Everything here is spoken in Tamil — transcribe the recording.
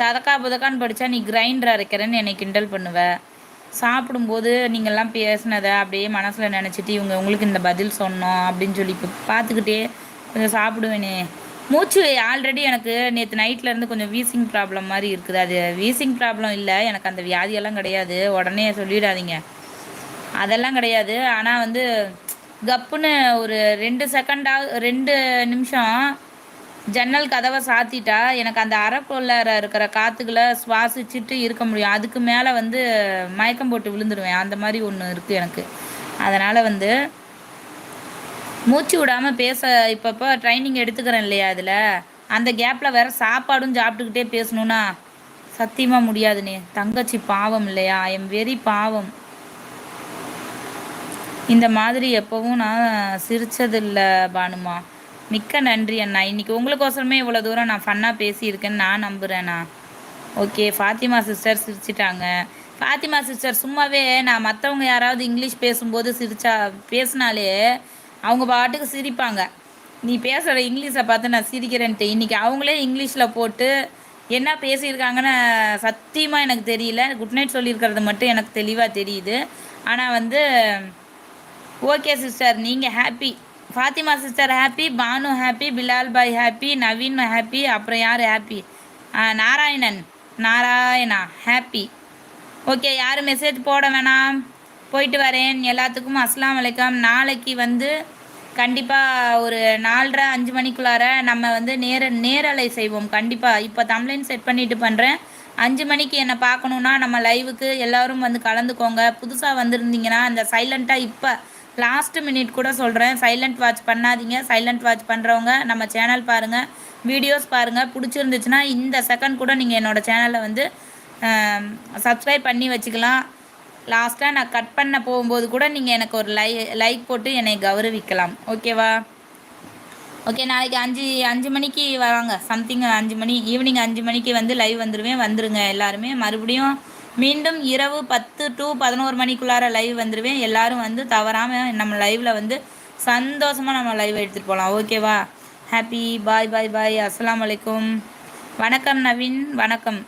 ததக்கா புதக்கான்னு படித்தா நீ கிரைண்டர் அரைக்கிறேன்னு என்னை கிண்டல் பண்ணுவ. சாப்பிடும்போது நீங்கள்லாம் பேசினதை அப்படியே மனசில் நினச்சிட்டு இவங்க உங்களுக்கு இந்த பதில் சொன்னோம் அப்படின்னு சொல்லி இப்போ பார்த்துக்கிட்டே கொஞ்சம் சாப்பிடுவேனே. மூச்சு ஆல்ரெடி எனக்கு நேற்று நைட்லேருந்து கொஞ்சம் வீசிங் ப்ராப்ளம் மாதிரி இருக்குது. அது வீசிங் ப்ராப்ளம் இல்லை எனக்கு அந்த வியாதியெல்லாம் கிடையாது. உடனே சொல்லிடாதீங்க. அதெல்லாம் கிடையாது. ஆனால் வந்து கப்புன்னு ஒரு ரெண்டு செகண்டாக ரெண்டு நிமிஷம் ஜன்னல் கதவை சாத்திட்டா எனக்கு அந்த அரைக்குள்ளார இருக்கிற காற்றுகளை சுவாசிச்சுட்டு இருக்க முடியும். அதுக்கு மேலே வந்து மயக்கம் போட்டு விழுந்துருவேன். அந்த மாதிரி ஒன்று இருக்குது எனக்கு. அதனால் வந்து மூச்சு விடாமல் பேச இப்பப்போ ட்ரைனிங் எடுத்துக்கிறேன் இல்லையா அதில் அந்த கேப்பில் வேறு சாப்பாடும் சாப்பிட்டுக்கிட்டே பேசணும்னா சத்தியமாக முடியாதுண்ணே தங்கச்சி பாவம் இல்லையா? ஐ எம் வெரி பாவம். இந்த மாதிரி எப்போவும் நான் சிரிச்சதில்லை பானுமா. மிக்க நன்றி அண்ணா. இன்றைக்கி உங்களுக்கோசரமே இவ்வளோ தூரம் நான் ஃபன்னாக பேசியிருக்கேன்னு நான் நம்புகிறேண்ணா ஓகே ஃபாத்திமா சிஸ்டர் சிரிச்சிட்டாங்க. ஃபாத்திமா சிஸ்டர் சும்மாவே நான் மற்றவங்க யாராவது இங்கிலீஷ் பேசும்போது சிரிச்சா பேசினாலே அவங்க பாட்டுக்கு சிரிப்பாங்க. நீ பேசுகிற இங்கிலீஷை பார்த்து நான் சிரிக்கிறேன்ட்டு. இன்றைக்கி அவங்களே இங்கிலீஷில் போட்டு என்ன பேசியிருக்காங்கன்னு சத்தியமாக எனக்கு தெரியல. குட் நைட் சொல்லியிருக்கிறது மட்டும் எனக்கு தெளிவாக தெரியுது. ஆனால் வந்து ஓகே சிஸ்டர் நீங்கள் happy Fatima sister happy Banu happy Bilal bhai happy Naveen happy அப்புறம் யார் happy? Narayanan. Narayana happy. Okay யாரும் மெசேஜ் போட வேணாம்? போயிட்டு வரேன். எல்லாத்துக்கும் அஸ்லாம் வலைக்கம் நாளைக்கு வந்து கண்டிப்பாக ஒரு நாலரை அஞ்சு மணிக்குள்ளார நம்ம வந்து நேர நேரலை செய்வோம். கண்டிப்பாக இப்போ தமிழின் செட் பண்ணிட்டு பண்ணுறேன் அஞ்சு மணிக்கு என்னை பார்க்கணுன்னா நம்ம லைவுக்கு எல்லோரும் வந்து கலந்துக்கோங்க. புதுசாக வந்திருந்தீங்கன்னா அந்த சைலண்ட்டாக இப்போ லாஸ்ட் மினிட் கூட சொல்கிறேன் சைலண்ட் வாட்ச் பண்ணாதீங்க. சைலண்ட் வாட்ச் பண்ணுறவங்க நம்ம சேனல் பாருங்கள் வீடியோஸ் பாருங்கள் பிடிச்சிருந்துச்சுன்னா இந்த செகண்ட் கூட நீங்கள் என்னோடய சேனலை வந்து சப்ஸ்கிரைப் பண்ணி வச்சுக்கலாம். லாஸ்ட்டாக நான் கட் பண்ண போகும்போது கூட நீங்கள் எனக்கு ஒரு லை லைக் போட்டு என்னை கௌரவிக்கலாம். ஓகேவா ஓகே நாளைக்கு அஞ்சு அஞ்சு மணிக்கு வராங்க சம்திங் அஞ்சு மணி ஈவினிங் அஞ்சு மணிக்கு வந்து லைவ் வந்துடுவேன் வந்துடுங்க எல்லாருமே. மறுபடியும் மீண்டும் இரவு பத்து டு பதினோரு மணிக்குள்ளார லைவ் வந்துடுவேன் எல்லாரும் வந்து தவறாமல் நம்ம லைவில் வந்து சந்தோஷமாக நம்ம லைவ் எடுத்துகிட்டு போகலாம் ஓகேவா ஹாப்பி பாய் பாய் பாய் அஸ்லாம் வலைக்கம் வணக்கம் நவீன். வணக்கம்.